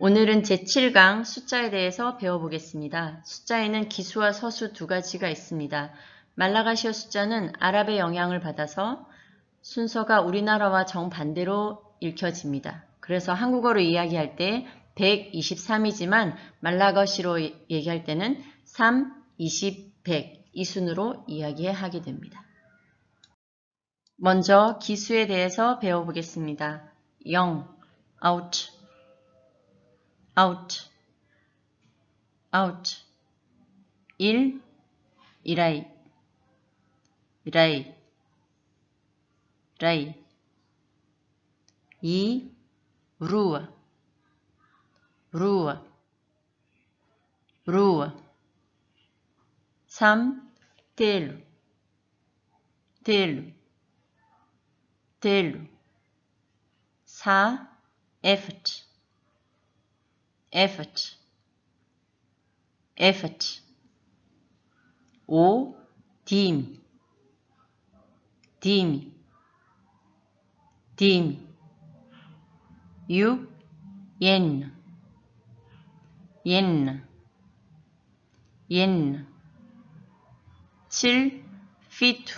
오늘은 제7강 숫자에 대해서 배워보겠습니다. 숫자에는 기수와 서수 두 가지가 있습니다. 말라가시아 숫자는 아랍의 영향을 받아서 순서가 우리나라와 정반대로 읽혀집니다. 그래서 한국어로 이야기할 때 123이지만 말라가시로 얘기할 때는 3, 20, 100 이 순으로 이야기하게 됩니다. 먼저 기수에 대해서 배워보겠습니다. 0, out, out, out. 1. 이라이, 이라이, 이라이. 2. 루아, 루아, 루아. 3. 텔루, 텔루, 텔루. 4. effort. Effort. O time time time u yen. Yen. Yen. 7 fit.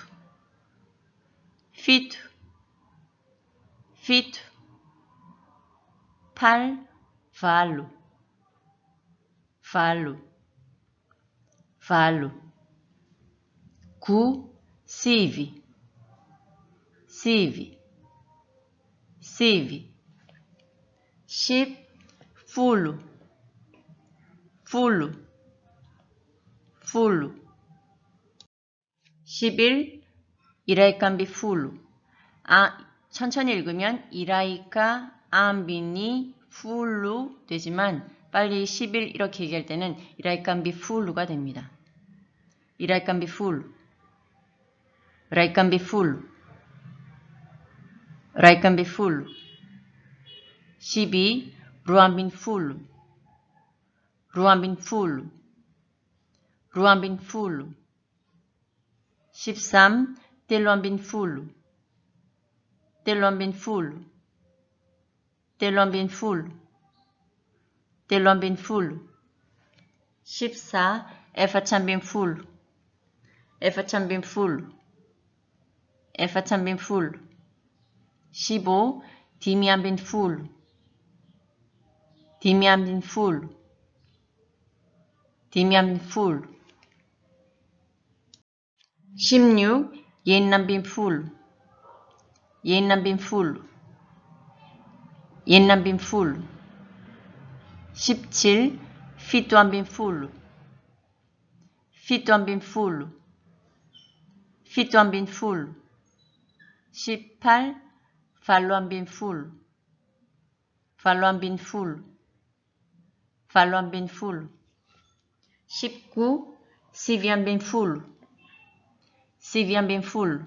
Fit. Fit. Pal. Value falo, falo. 9. sieve, sieve, sieve. 10. fulo, fulo, fulo. 11. 이라이칸비 풀루. 아, 천천히 읽으면 이라이카 암비니 풀루 되지만 빨리 10일 이렇게 얘기할 때는 이라이칸비 풀루가 됩니다. 이라이칸비 풀루. 이라이칸비 풀루. 이라이칸비 풀루. 12. 루안 빈 풀루. 루안 빈 풀루. 루안 빈 풀루. 13. 텔로안빈 풀루. 텔로안빈 풀루. 텔로안빈 풀루. 텔로안빈 풀루. telo ambin'ny folo chipsa efatra ambin'ny folo efatra ambin'ny folo efatra ambin'ny folo sibo dimy ambin'ny folo dimy ambin'ny folo dimy ambin'ny folo siminio enina ambin'ny folo enina ambin'ny folo enina ambin'ny folo 17. 피투안빈 풀루. 피투안빈 풀루. 피투안빈 풀루. 18. 팔로안빈 풀루. 팔로안빈 풀루. 팔로안빈 풀루. 19. 시비안빈 풀루. 시비안빈 풀루.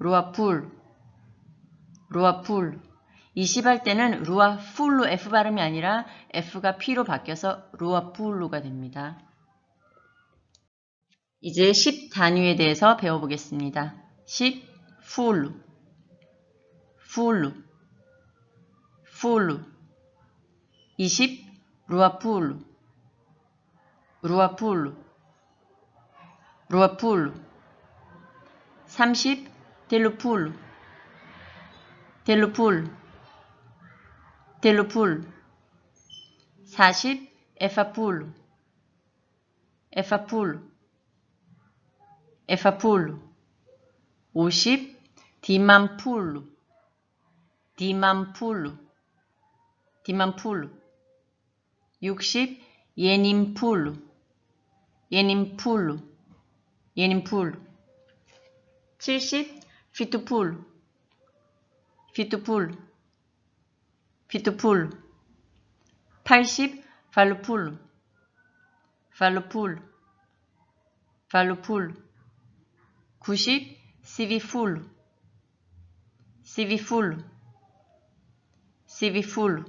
시비안빈 풀루. 20. 루아풀. 루아풀. 루아풀. 20할 때는 루아풀로 F 발음이 아니라 F가 P로 바뀌어서 루아풀루가 됩니다. 이제 10 단위에 대해서 배워보겠습니다. 10. 풀루. 풀루. 풀루. 20. 루아풀루. 루아풀루. 루아풀루. 30. 텔루풀루. 텔루풀루. 텔루풀루. 40. 에파풀루. 에파풀루. 에파풀루. 50. 디맘풀루. 디맘풀루. 디맘풀루. 60. 예님풀루. 예님풀루. 예님풀루. 70. Fitopoul. Fitopoul. Fitopoul. 80. Falpoul. Falpoul. Falpoul. 90. Sivifoul. Sivifoul. Sivifoul.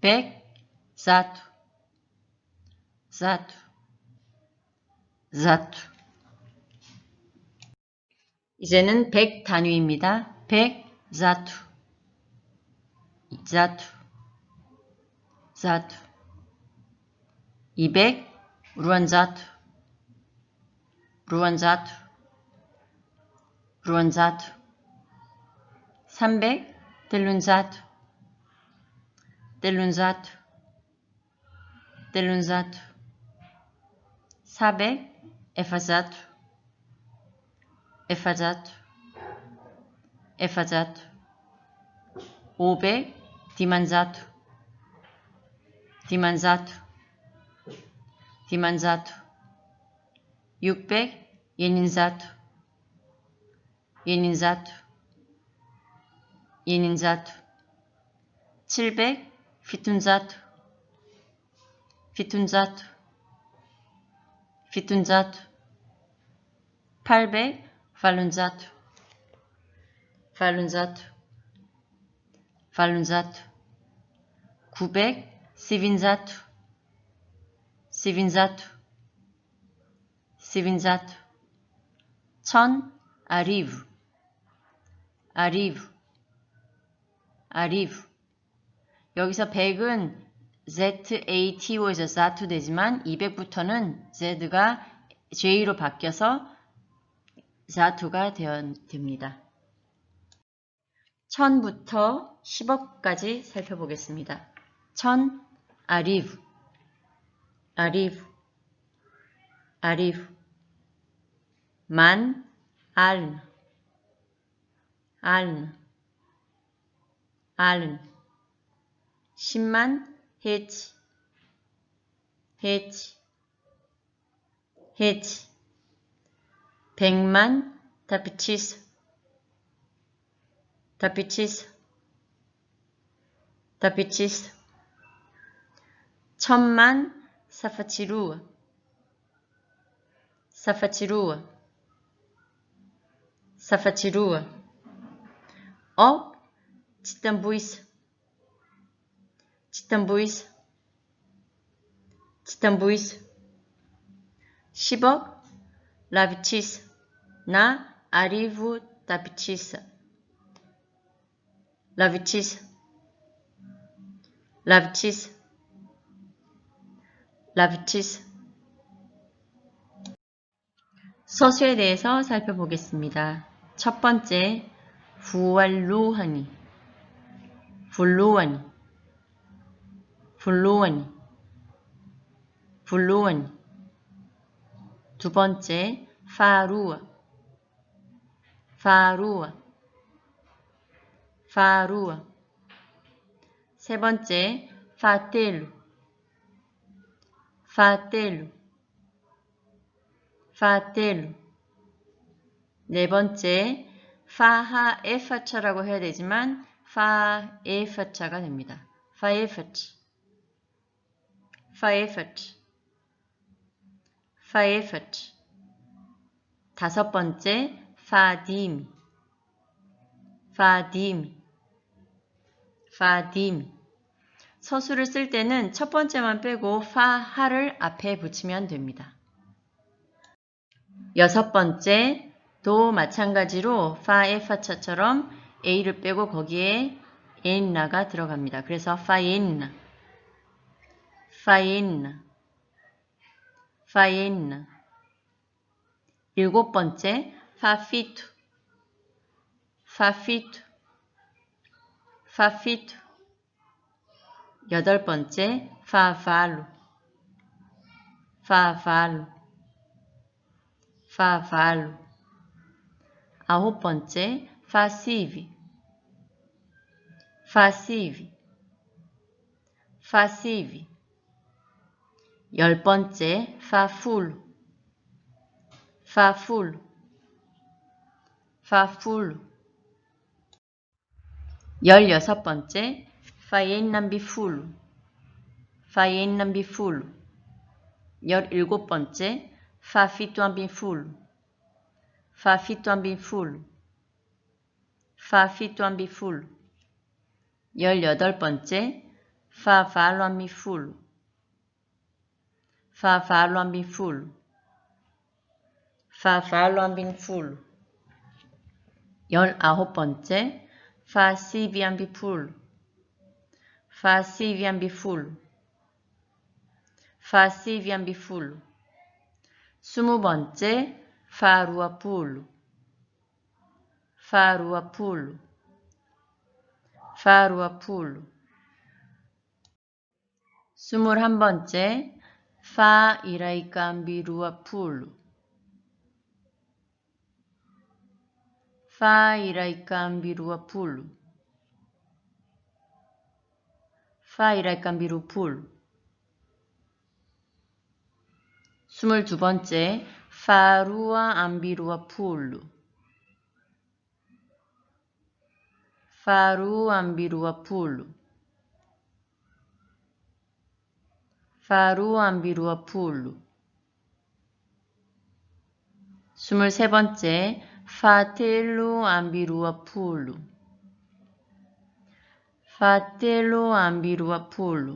Pek. zat zat zat 이제는 100 단위입니다. 100 자투. 자투. 자투. 200 루안 자투. 루안 자투. 루안 자투. 300 델룬 자투. 델룬 자투. 델룬 자투. 400 에파 자투 efallat efallat ube dimanzat dimanzat dimanzat yukbek yeninzat yeninzat yeninzat 700 fitunzat fitunzat fitunzat 800 falunzato falunzato falunzato 900 sivinzato sivinzato sivinzato 1000 arrivo arrivo arrivo 여기서 100은 ZATO에서 ZATO 되지만 200부터는 Z가 J로 바뀌어서 자투가 됩니다. 1000부터 10억까지 살펴보겠습니다. 1000 아리브 아리브 아리브 만 알른 알른 알른 10만 헤치. 헤치. 헤치 백만 다피치스. 다피치스. 다피치스. 천만 사파치루아 사파치루아 사파치루아 억 치탄부이스. 치탄부이스. 치탄부이스. 10억 라비치스 na arrivo da petissa. La petissa. La petissa. La petissa. 서술에 대해서 살펴보겠습니다. 첫 번째, 부활루하니, 불루하니, 불루하니, 불루하니. 두 번째, 파루아, 파루아 파루아 세 번째 파텔루 파텔루 파텔루 네 번째 파하에파차라고 해야 되지만 파에파차가 됩니다. 파에파차 파에파차 파에파차 다섯 번째 파딤, 파딤, 파딤. 서술을 쓸 때는 첫 번째만 빼고 파하를 앞에 붙이면 됩니다. 여섯 번째, 도 마찬가지로 파에 파차처럼 A를 빼고 거기에 엔나가 들어갑니다. 그래서 파엔나, 파엔나. 일곱 번째, Fafito, Fafito, Fafito. 여덟 번째, Favalo, Favalo, Favalo. 아홉 번째, Facive, Facive, Facive. 열 번째, Fafulo, Fafulo. Fafulo. 열여섯 번째, fayenambifulo, fayenambifulo. 열일곱 번째, fafituambifulo, fafituambifulo, fafituambifulo. 열여덟 번째, favaloambifulo, favaloambifulo, favaloambifulo. 열아홉 번째 Fa-si bien bi full Fa-si bien bi full Fa-si bien bi full 스무 번째 Fa-rua full Fa-rua full Fa-rua full 스물한 번째 Fa-irai cambirua full Fa-irai cambirua full Fa-irai cambiru full 스물두 번째 Fa-rua ambirua full Fa-rua ambirua full Fa-rua ambirua full 스물세 번째 Fahatelo amby roapolo, fahatelo amby roapolo,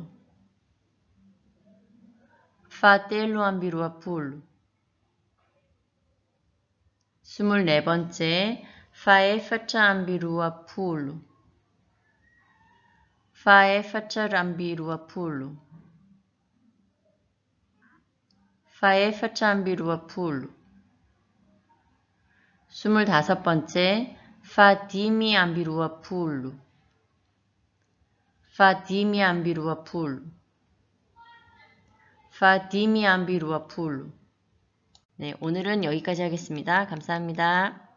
fahatelo amby roapolo, sivy ndray ampoan'izay, fahaefatra amby roapolo, fahaefatra amby roapolo, fahaefatra amby roapolo. 스물다섯 번째 Fatimi ambirua full Fatimi ambirua full Fatimi ambirua full 네, 오늘은 여기까지 하겠습니다. 감사합니다.